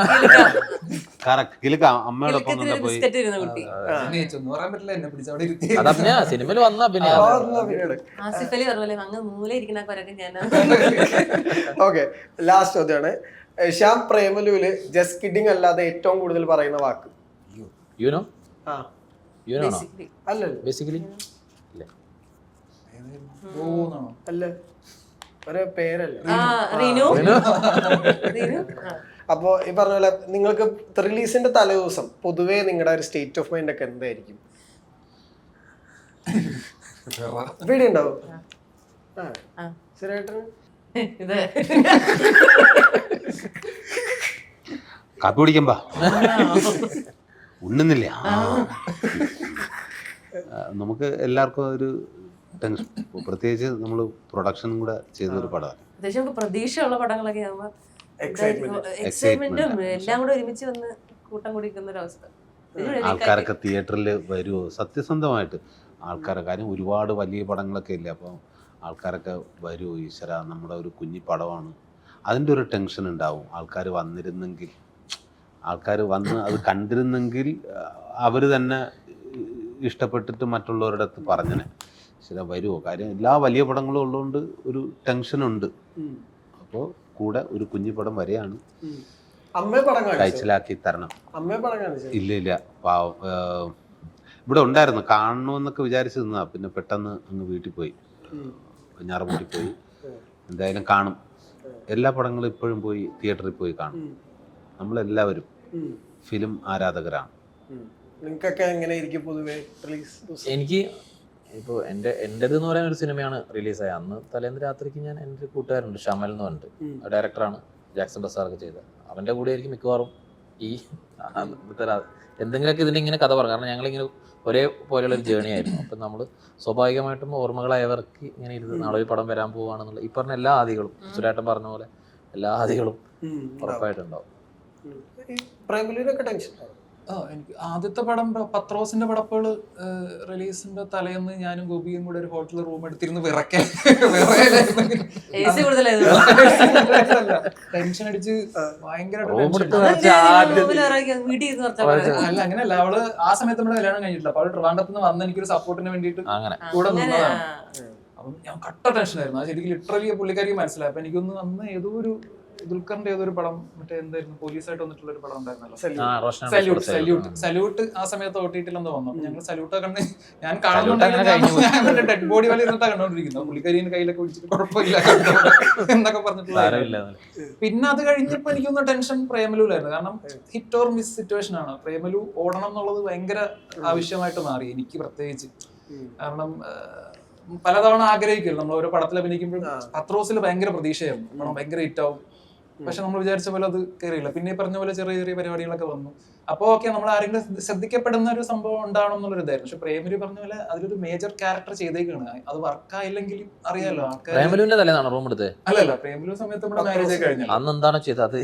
കറക്റ്റ് കിലുക്കം അമ്മയോടൊപ്പം തന്നെ പോയി ബിസ്ക്കറ്റ് ഇരുന്ന കുട്ടി. അഭിനയിച്ചൊന്നും പറയാൻ പറ്റില്ല എന്നെ പിടിച്ച് അവിടെ ഇരുത്തി. അതഭിനയ സിനിമയിൽ വന്ന പിന്നെ. ആ, എന്നാ പിന്നീട് ആസിഫ് അലി പറഞ്ഞ അങ്ങ് മൂല ഇരിക്കുന്ന കൊരൊക്കെ ഞാൻ ഓക്കെ ലാസ്റ്റ് ചോദ്യമാണ്. ശ്യാം പ്രേമലുവിൽ ജസ്റ്റ് കിഡിങ് അല്ലാതെ ഏറ്റവും കൂടുതൽ പറയുന്ന വാക്ക്? യുനോ ആ. അല്ലല്ല. ബേസിക്കലി അല്ല. ഒരു പേരല്ല. ആ റീനു? റീനു? അപ്പോ ഈ പറഞ്ഞ പോലെ നിങ്ങൾക്ക് റിലീസിന്റെ തലേ ദിവസം പൊതുവേ നിങ്ങളുടെ ഒരു സ്റ്റേറ്റ് ഓഫ് മൈൻഡ് ഒക്കെ എന്തായിരിക്കും? പേടി ഉണ്ടാവും കാപ്പി കുടിക്കമ്പാ. ഉണ്ണുന്നില്ല. നമുക്ക് എല്ലാവർക്കും ഒരു ടെൻഷൻ പ്രത്യേകിച്ച് നമ്മൾ പ്രൊഡക്ഷനും കൂടെ ചെയ്തൊരു പടമാണ് അത്യാവശ്യം നമുക്ക് പ്രതീക്ഷയുള്ള പടങ്ങളൊക്കെ. എക്സൈറ്റ്മെന്റും എല്ലാം കൂടെ ഒരുമിച്ച് വന്ന് കൂട്ടം കുടിക്കുന്ന ഒരു അവസ്ഥ. ആൾക്കാരൊക്കെ തിയേറ്ററിൽ വരുമോ സത്യസന്ധമായിട്ട് ആൾക്കാരെ കാര്യം ഒരുപാട് വലിയ പടങ്ങളൊക്കെ ഇല്ല? അപ്പോൾ ആൾക്കാരൊക്കെ വരുമോ ഈശ്വര നമ്മുടെ ഒരു കുഞ്ഞി പടമാണ്. അതിന്റെ ഒരു ടെൻഷൻ ഉണ്ടാവും. ആൾക്കാർ വന്നിരുന്നെങ്കിൽ ആൾക്കാർ വന്ന് അത് കണ്ടിരുന്നെങ്കിൽ അവർ തന്നെ ഇഷ്ടപ്പെട്ടിട്ട് മറ്റുള്ളവരുടെ അടുത്ത് പറഞ്ഞനെ. ചില വരുമോ കാര്യം എല്ലാ വലിയ പടങ്ങളും ഉള്ളതുകൊണ്ട് ഒരു ടെൻഷനുണ്ട്. അപ്പോൾ കൂടെ ഒരു കുഞ്ഞു പടം വരെയാണ് കഴിച്ചിലാക്കി തരണം. ഇല്ല ഇല്ല. പാവം ഇവിടെ ഉണ്ടായിരുന്നു. കാണണമെന്നൊക്കെ വിചാരിച്ചു നിന്നാ പിന്നെ പെട്ടെന്ന് അങ്ങ് വീട്ടിൽ പോയി. ഞാറമൂട്ടി പോയി. എന്തായാലും കാണും. എല്ലാ പടങ്ങളും ഇപ്പോഴും പോയി തിയേറ്ററിൽ പോയി കാണും. നമ്മളെല്ലാവരും ഫിലിം ആരാധകരാണ്. നിങ്ങൾക്കൊക്കെ എങ്ങനെ ഇരിക്കും പൊതുവേ റിലീസ് എനിക്ക് ഇപ്പോൾ എന്റെ എന്റെത് എന്ന് പറയുന്ന ഒരു സിനിമയാണ് റിലീസായത് അന്ന് തലേന്ന് രാത്രിക്ക് ഞാൻ എന്റെ ഒരു കൂട്ടുകാരുണ്ട് ഷമൽ എന്ന് പറഞ്ഞിട്ട്. ഡയറക്ടറാണ് ജാക്സൺ ബസാറൊക്കെ ചെയ്തത്. അവന്റെ കൂടെ ആയിരിക്കും മിക്കവാറും ഈ എന്തെങ്കിലുമൊക്കെ ഇതിന്റെ ഇങ്ങനെ കഥ പറഞ്ഞു കാരണം ഞങ്ങളിങ്ങനെ ഒരേ പോലെയുള്ള ഒരു ജേണി ആയിരുന്നു. അപ്പം നമ്മൾ സ്വാഭാവികമായിട്ടും ഓർമ്മകളായവർക്ക് ഇങ്ങനെ ഇരുന്ന് നാളെ ഒരു പടം വരാൻ പോവുകയാണെന്നുള്ള ഈ പറഞ്ഞ എല്ലാ ആദികളും സുരേട്ടൻ പറഞ്ഞ പോലെ എല്ലാ ആദികളും ഉറപ്പായിട്ടുണ്ടാവും. പ്രേമലൂരൊക്കെ ടെൻഷൻ ഉണ്ടാവും ആ എനിക്ക് ആദ്യത്തെ പടം പത്രോസിന്റെ പടപ്പുകൾ റിലീസിന്റെ തലേന്ന് ഞാനും ഗോപിയും കൂടെ ഒരു ഹോട്ടൽ റൂം എടുത്തിരുന്ന് വിറക്കാൻ ടെൻഷൻ അടിച്ച് ഭയങ്കര? അല്ല അങ്ങനെയല്ല. അവൾ ആ സമയത്ത് നമ്മുടെ കല്യാണം കഴിഞ്ഞിട്ടില്ല. അപ്പൊ അവൾ ട്രിവാൻഡ്രത്ത് നിന്ന് വന്ന് എനിക്കൊരു സപ്പോർട്ടിന് വേണ്ടിയിട്ട് കൂടെ നിന്നതാണ്. അപ്പം ഞാൻ കട്ട ടെൻഷനായിരുന്നു ആ ശരിക്കും ലിറ്ററലി പുള്ളിക്കാരിക്ക് മനസ്സിലായി. അപ്പൊ എനിക്കൊന്ന് അന്ന് ഏതോ ഒരു ദുൽഖറിന്റെ ഏതൊരു പടം മറ്റേ എന്തായിരുന്നു? പോലീസായിട്ട് വന്നിട്ടുള്ള ഒരു പടം ഉണ്ടായിരുന്നല്ലോ. സല്യൂട്ട്. Salute salute. ആ. സമയത്ത് ഓട്ടിയിട്ടില്ലെന്ന് തോന്നുന്നു വന്നു. ഞങ്ങൾ സല്യൂട്ട് കണ്ട് ഞാൻ കാണുന്നുണ്ടായിരുന്നു കാണുന്നുണ്ടെങ്കിൽ ഡെഡ് ബോഡി വലിയ ഇരുന്നിട്ടാ കണ്ടോണ്ടിരിക്കുന്നത്. പുള്ളിക്കാരിന്റെ കയ്യിലൊക്കെ വിളിച്ചിട്ട് കുഴപ്പമില്ല. എന്നൊക്കെ പറഞ്ഞിട്ടുള്ള പിന്നെ അത് കഴിഞ്ഞപ്പോ എനിക്കൊന്ന് ടെൻഷൻ പ്രേമലുലായിരുന്നു കാരണം ഹിറ്റ് ഓർ മിസ് സിറ്റുവേഷൻ ആണ്. പ്രേമലു ഓടണം എന്നുള്ളത് ഭയങ്കര ആവശ്യമായിട്ട് മാറി എനിക്ക് പ്രത്യേകിച്ച്. കാരണം പലതവണ ആഗ്രഹിക്കുമല്ലോ നമ്മൾ ഓരോ പടത്തിൽ അഭിനയിക്കുമ്പോഴും. പത്രോസിൽ ഭയങ്കര പ്രതീക്ഷയായിരുന്നു. പടം ഭയങ്കര ഹിറ്റ് ആവും. പക്ഷെ നമ്മൾ വിചാരിച്ച പോലെ അത് കയറിയില്ല പിന്നെ പറഞ്ഞ പോലെ ചെറിയ ചെറിയ പരിപാടികളൊക്കെ വന്നു. അപ്പൊ ഓക്കെ നമ്മൾ ആരെങ്കിലും ശ്രദ്ധിക്കപ്പെടുന്ന ഒരു സംഭവം ഉണ്ടാവണം എന്നുള്ളൊരു ഇതായിരുന്നു. പക്ഷെ പ്രേമലു പറഞ്ഞ പോലെ അതിലൊരു മേജർ ക്യാരക്ടർ ചെയ്തേക്കാണ്. അത് വർക്കായില്ലെങ്കിലും അറിയാലോ പ്രേമലുവിന്റെ തലേന്നാണ് റൂം എടുത്തത് അല്ലല്ല പ്രേമലു സമയത്ത് നമ്മുടെ മാരേജ് കഴിഞ്ഞു അന്ന് എന്താണോ ചെയ്തത്? അത്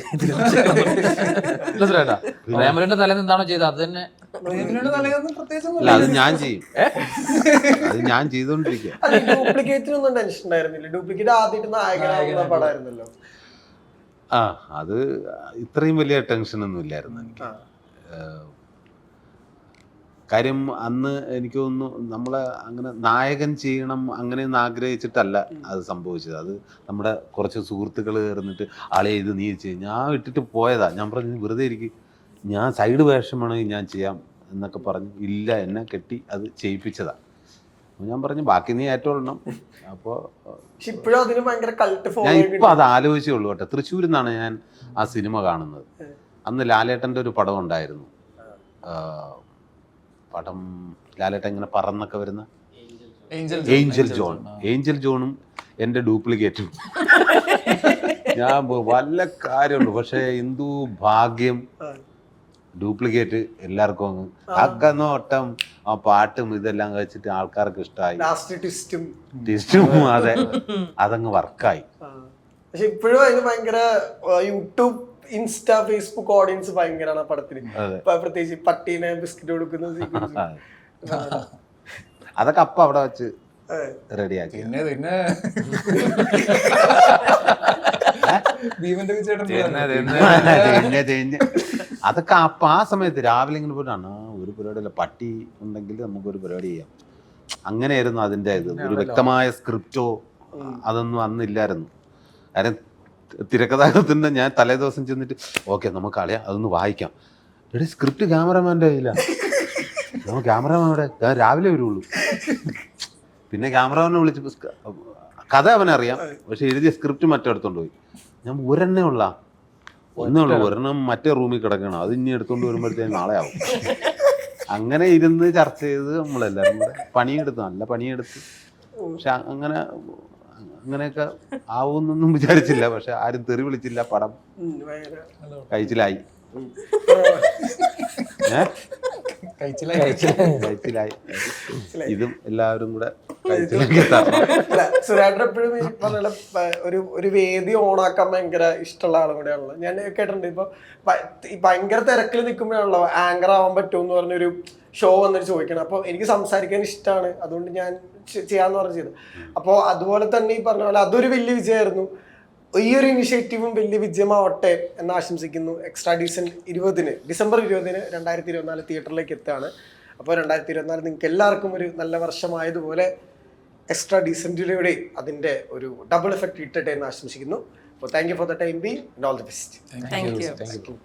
പ്രേമലുവിന്റെ തലേന്ന് എന്താണോ ചെയ്തത്? അത് തന്നെ പ്രേമലുവിന്റെ തലേന്ന് പ്രത്യേകിച്ചൊന്നും അത് ഞാൻ ചെയ്യും. അത് ഞാൻ ചെയ്തോണ്ടിരിക്കുക ഡ്യൂപ്ലിക്കേറ്റിനൊന്നും ടെൻഷൻ ഉണ്ടായിരുന്നില്ല. ഡ്യൂപ്ലിക്കേറ്റ് ആദ്യമായിട്ട് നായകനാകുന്ന പടമായിരുന്നല്ലോ. ആ അത് ഇത്രയും വലിയ ടെൻഷനൊന്നും ഇല്ലായിരുന്നു എനിക്ക്. കാര്യം അന്ന് എനിക്ക് തോന്നുന്നു നമ്മളെ അങ്ങനെ നായകൻ ചെയ്യണം അങ്ങനെ അങ്ങനെയൊന്നും ആഗ്രഹിച്ചിട്ടല്ല അത് സംഭവിച്ചത്. അത് നമ്മുടെ കുറച്ച് സുഹൃത്തുക്കൾ കയറുന്നിട്ട് ആളെ ഇത് നീ ചെയ്യും ഞാൻ ഇട്ടിട്ട് പോയതാ. ഞാൻ പറഞ്ഞു വെറുതെ ഇരിക്കും. ഞാൻ സൈഡ് വേഷം വേണമെങ്കിൽ ഞാൻ ചെയ്യാം എന്നൊക്കെ പറഞ്ഞു. ഇല്ല എന്നെ കെട്ടി അത് ചെയ്യിപ്പിച്ചതാ. അപ്പോൾ ഞാൻ പറഞ്ഞു ബാക്കി നീ ഏറ്റവും അപ്പോൾ ഞാൻ ഇപ്പൊ അത് ആലോചിച്ചേ ഉള്ളൂ കേട്ടോ. തൃശ്ശൂരിൽ നിന്നാണ് ഞാൻ ആ സിനിമ കാണുന്നത്. അന്ന് ലാലേട്ടന്റെ ഒരു പടം ഉണ്ടായിരുന്നു. പടം ലാലേട്ടൻ ഇങ്ങനെ പറന്നൊക്കെ വരുന്ന ഏഞ്ചൽ ഏഞ്ചൽ ജോൺ. ഏഞ്ചൽ ജോണും എന്റെ ഡ്യൂപ്ലിക്കേറ്റും. ഞാൻ വല്ല കാര്യമുള്ളൂ പക്ഷെ ഹിന്ദു ഭാഗ്യം ഡ്യൂപ്ലിക്കേറ്റ് എല്ലാവർക്കും അങ്ങ്. അക്കനോട്ടം ആ പാട്ടും ഇതെല്ലാം കഴിച്ചിട്ട് ആൾക്കാർക്ക് ഇഷ്ടമായി ലാസ്റ്റ് ട്വിസ്റ്റും ടിസ്റ്റും അതെ. അതങ്ങ് വർക്കായി. പക്ഷെ ഇപ്പോഴും അതിന് ഭയങ്കര യൂട്യൂബ് ഇൻസ്റ്റ ഫേസ്ബുക്ക് ഓഡിയൻസ് ഭയങ്കരമാണ് ആ പടത്തിന് പ്രത്യേകിച്ച് പട്ടീനെ ബിസ്ക്കറ്റ് കൊടുക്കുന്ന. അതൊക്കെ അപ്പൊ അവിടെ വെച്ച്. റെഡിയാക്കി. പിന്നെ പിന്നെ. ഭീമന്റെ ചേട്ടൻ അതൊക്കെ അപ്പൊ ആ സമയത്ത് രാവിലെ ഇങ്ങനെ പോയിട്ട് ഒരു ഒരു പരിപാടിയല്ല പട്ടി ഉണ്ടെങ്കിൽ നമുക്ക് ഒരു പരിപാടി ചെയ്യാം. അങ്ങനെയായിരുന്നു അതിന്റെ ഇത്. ഒരു വ്യക്തമായ സ്ക്രിപ്റ്റോ അതൊന്നും അന്നില്ലായിരുന്നു കാര്യം തിരക്കഥാകൃത്തിന്റെ ഞാൻ തലേ ദിവസം ചെന്നിട്ട് ഓക്കെ നമുക്ക് കളയാം അതൊന്ന് വായിക്കാം. എടി സ്ക്രിപ്റ്റ് ക്യാമറമാന്റെ കയ്യില്ല നമ്മൾ ക്യാമറമാൻ അവിടെ ഞാൻ രാവിലെ വരുള്ളൂ പിന്നെ ക്യാമറമാനെ വിളിച്ച് കഥ അവനറിയാം പക്ഷെ എഴുതിയ സ്ക്രിപ്റ്റ് മറ്റെടുത്തോണ്ട് പോയി. ഞാൻ ഒരെണ്ണേ ഉള്ള. ഒന്നേ ഉള്ളൂ ഒരെണ്ണം മറ്റേ റൂമിൽ കിടക്കണം. അത് ഇനി എടുത്തോണ്ട് വരുമ്പോഴത്തേക്ക് നാളെ ആവും. അങ്ങനെ ഇരുന്ന് ചർച്ച ചെയ്ത് നമ്മളെല്ലാവരും കൂടെ പണിയെടുത്ത് നല്ല പണിയെടുത്ത്. പക്ഷെ അങ്ങനെ അങ്ങനെയൊക്കെ ആവുമെന്നൊന്നും വിചാരിച്ചില്ല. പക്ഷെ ആരും തെറി വിളിച്ചില്ല. പടം കഴിച്ചിലായി. കഴിച്ചിലായി ഇതും എല്ലാവരും കൂടെ സുരേട്ടൻ എപ്പോഴും ഈ പറഞ്ഞ ഒരു ഒരു വേദി ഓണാക്കാൻ ഭയങ്കര ഇഷ്ടമുള്ള ആളും കൂടെയാണല്ലോ ഞാൻ കേട്ടിട്ടുണ്ട് ഇപ്പൊ ഭയങ്കര തിരക്കിൽ നിൽക്കുമ്പോഴാണല്ലോ ആങ്കർ ആവാൻ പറ്റുമെന്ന് പറഞ്ഞൊരു ഷോ വന്നിട്ട് ചോദിക്കണം. അപ്പോൾ എനിക്ക് സംസാരിക്കാൻ ഇഷ്ടമാണ് അതുകൊണ്ട് ഞാൻ ചെയ്യാന്ന് പറഞ്ഞു ചെയ്തു അപ്പോൾ അതുപോലെ തന്നെ ഈ പറഞ്ഞ പോലെ അതൊരു വലിയ വിജയമായിരുന്നു. ഈ ഒരു ഇനിഷ്യേറ്റീവും വലിയ വിജയമാവട്ടെ എന്ന് ആശംസിക്കുന്നു. എക്സ്ട്രാ ഡീസൻ ഇരുപതിന് ഡിസംബർ ഇരുപതിന് രണ്ടായിരത്തി ഇരുപത്തിനാല് തിയേറ്ററിലേക്ക് എത്തുകയാണ്. അപ്പോൾ രണ്ടായിരത്തി ഇരുപത്തിനാല് നിങ്ങൾക്ക് എല്ലാവർക്കും ഒരു നല്ല വർഷമായതുപോലെ എക്സ്ട്രാ ഡീസന്റിലൂടെ അതിന്റെ ഒരു ഡബിൾ എഫക്റ്റ് കിട്ടട്ടെ എന്ന് ആശംസിക്കുന്നു. അപ്പോൾ thank you for the time be and all the best thank you thank you